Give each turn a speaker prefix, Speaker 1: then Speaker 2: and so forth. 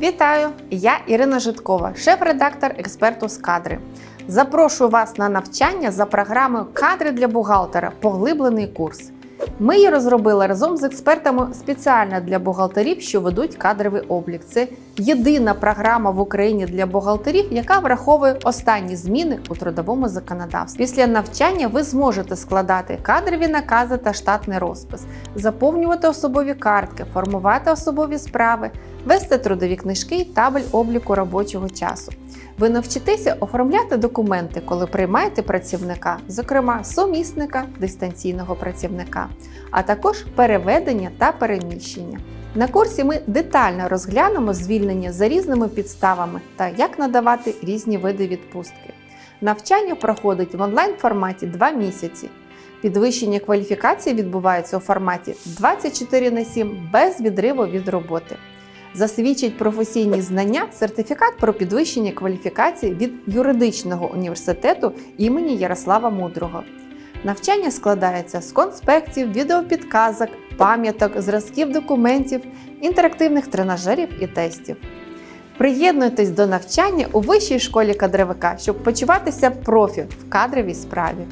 Speaker 1: Вітаю! Я Ірина Житкова, шеф-редактор експерту з кадри. Запрошую вас на навчання за програмою Кадри для бухгалтера. Поглиблений курс. Ми її розробили разом з експертами спеціально для бухгалтерів, що ведуть кадровий облік. Це єдина програма в Україні для бухгалтерів, яка враховує останні зміни у трудовому законодавстві. Після навчання ви зможете складати кадрові накази та штатний розпис, заповнювати особові картки, формувати особові справи, вести трудові книжки і табель обліку робочого часу. Ви навчитеся оформляти документи, коли приймаєте працівника, зокрема сумісника, дистанційного працівника, а також переведення та переміщення. На курсі ми детально розглянемо звільнення за різними підставами та як надавати різні види відпустки. Навчання проходить в онлайн форматі 2 місяці. Підвищення кваліфікації відбувається у форматі 24 на 7 без відриву від роботи. Засвідчить професійні знання сертифікат про підвищення кваліфікації від юридичного університету імені Ярослава Мудрого. Навчання складається з конспектів, відеопідказок, пам'яток, зразків документів, інтерактивних тренажерів і тестів. Приєднуйтесь до навчання у вищій школі кадровика, щоб почуватися профі в кадровій справі.